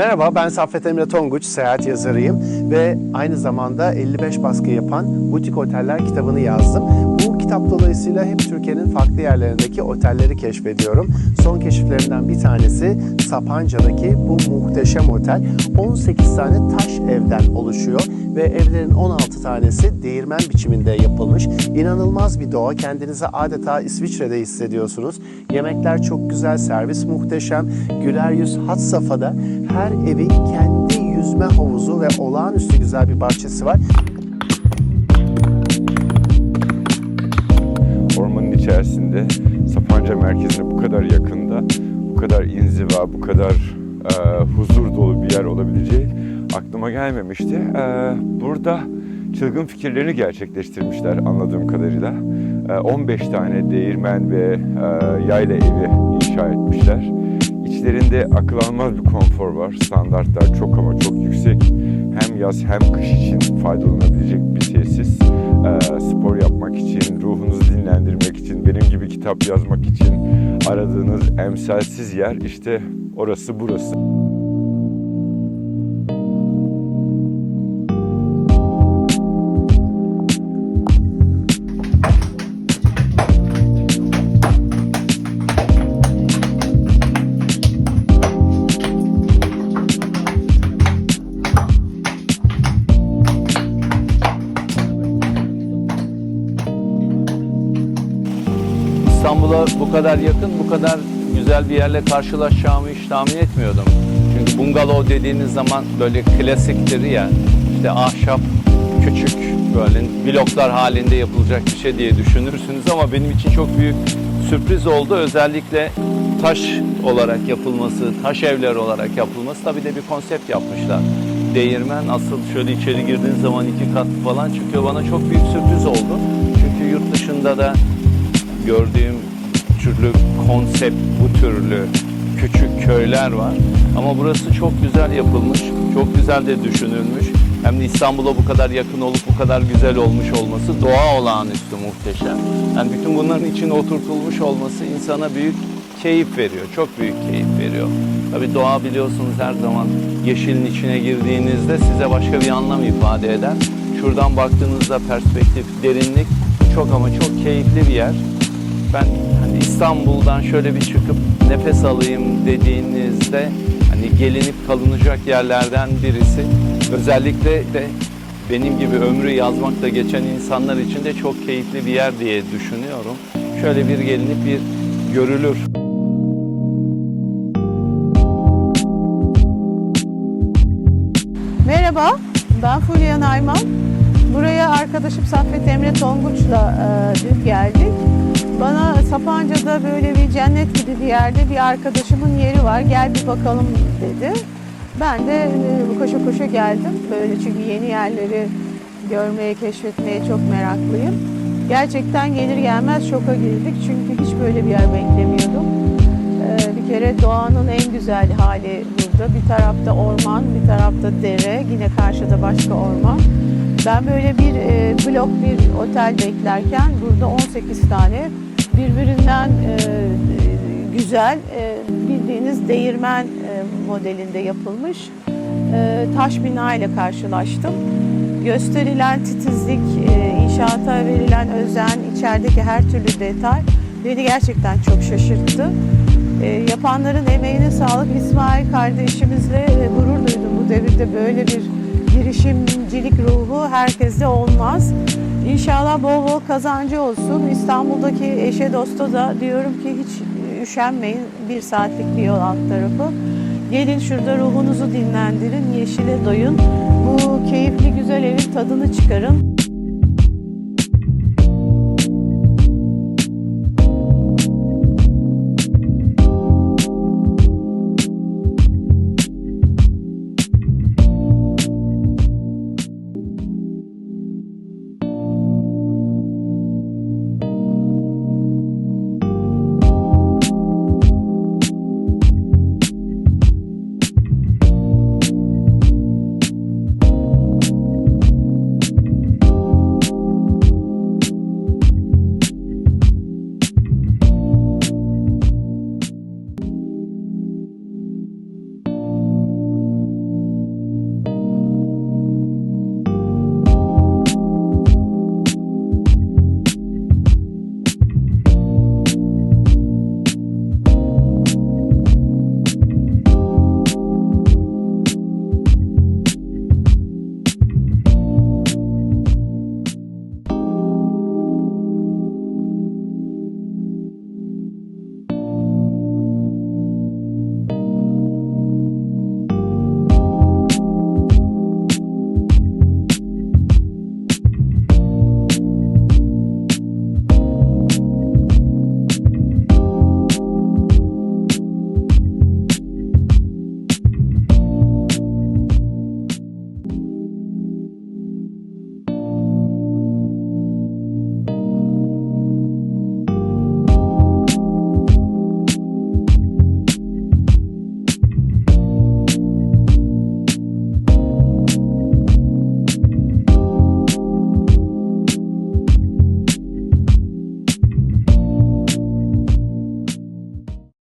Merhaba, ben Saffet Emre Tonguç, seyahat yazarıyım ve aynı zamanda 55 baskı yapan Butik Oteller kitabını yazdım. Bu kitap dolayısıyla hep Türkiye'nin farklı yerlerindeki otelleri keşfediyorum. Son keşiflerimden bir tanesi Sapanca'daki bu muhteşem otel. 18 tane taş evden oluşuyor ve evlerin 16 tanesi değirmen biçiminde yapılmış. İnanılmaz bir doğa, kendinizi adeta İsviçre'de hissediyorsunuz. Yemekler çok güzel, servis muhteşem, güler yüz had safhada. Her evin kendi yüzme havuzu ve olağanüstü güzel bir bahçesi var. ormanın içerisinde Sapanca merkezine bu kadar yakında, bu kadar inziva, bu kadar e, huzur dolu bir yer olabileceği aklıma gelmemişti. E, burada çılgın fikirlerini gerçekleştirmişler anladığım kadarıyla. E, 15 tane değirmen ve e, yayla evi inşa etmişler. İçlerinde akıl almaz bir konfor var. Standartlar çok ama çok yüksek. Hem yaz hem kış için faydalanabilecek bir tesis. Ee, spor yapmak için, ruhunuzu dinlendirmek için, benim gibi kitap yazmak için aradığınız emsalsiz yer işte orası burası. İstanbul'a bu kadar yakın, bu kadar güzel bir yerle karşılaşacağımı hiç tahmin etmiyordum. Çünkü bungalov dediğiniz zaman böyle klasiktir ya, işte ahşap, küçük böyle bloklar halinde yapılacak bir şey diye düşünürsünüz ama benim için çok büyük sürpriz oldu. Özellikle taş olarak yapılması, taş evler olarak yapılması tabii de bir konsept yapmışlar. Değirmen asıl şöyle içeri girdiğiniz zaman iki katlı falan çıkıyor. Bana çok büyük sürpriz oldu. Çünkü yurt dışında da gördüğüm türlü konsept, bu türlü küçük köyler var. Ama burası çok güzel yapılmış, çok güzel de düşünülmüş. Hem de İstanbul'a bu kadar yakın olup bu kadar güzel olmuş olması doğa olağanüstü muhteşem. Yani bütün bunların içine oturtulmuş olması insana büyük keyif veriyor, çok büyük keyif veriyor. Tabii doğa biliyorsunuz her zaman yeşilin içine girdiğinizde size başka bir anlam ifade eder. Şuradan baktığınızda perspektif, derinlik çok ama çok keyifli bir yer ben İstanbul'dan şöyle bir çıkıp nefes alayım dediğinizde hani gelinip kalınacak yerlerden birisi. Özellikle de benim gibi ömrü yazmakta geçen insanlar için de çok keyifli bir yer diye düşünüyorum. Şöyle bir gelinip bir görülür. Merhaba, ben Fulya Nayman. Buraya arkadaşım Saffet Emre Tonguç'la e, dün geldik. Bana Sapanca'da böyle bir cennet gibi bir yerde bir arkadaşımın yeri var, gel bir bakalım dedi. Ben de e, koşa koşa geldim. Böyle çünkü yeni yerleri görmeye, keşfetmeye çok meraklıyım. Gerçekten gelir gelmez şoka girdik çünkü hiç böyle bir yer beklemiyordum. Ee, Bir kere doğanın en güzel hali burada. Bir tarafta orman, bir tarafta dere, yine karşıda başka orman. Ben böyle bir e, blok bir otel beklerken burada 18 tane birbirinden e, güzel e, bildiğiniz değirmen e, modelinde yapılmış e, taş bina ile karşılaştım. Gösterilen titizlik, e, inşaata verilen özen, içerideki her türlü detay beni gerçekten çok şaşırttı. E, yapanların emeğine sağlık. İsmail kardeşimizle e, gurur duydum. Bu devirde böyle bir girişimcilik ruhu herkeste olmaz. İnşallah bol bol kazancı olsun. İstanbul'daki eşe dosta da diyorum ki hiç üşenmeyin. Bir saatlik bir yol alt tarafı. Gelin şurada ruhunuzu dinlendirin, yeşile doyun. Bu keyifli güzel evin tadını çıkarın.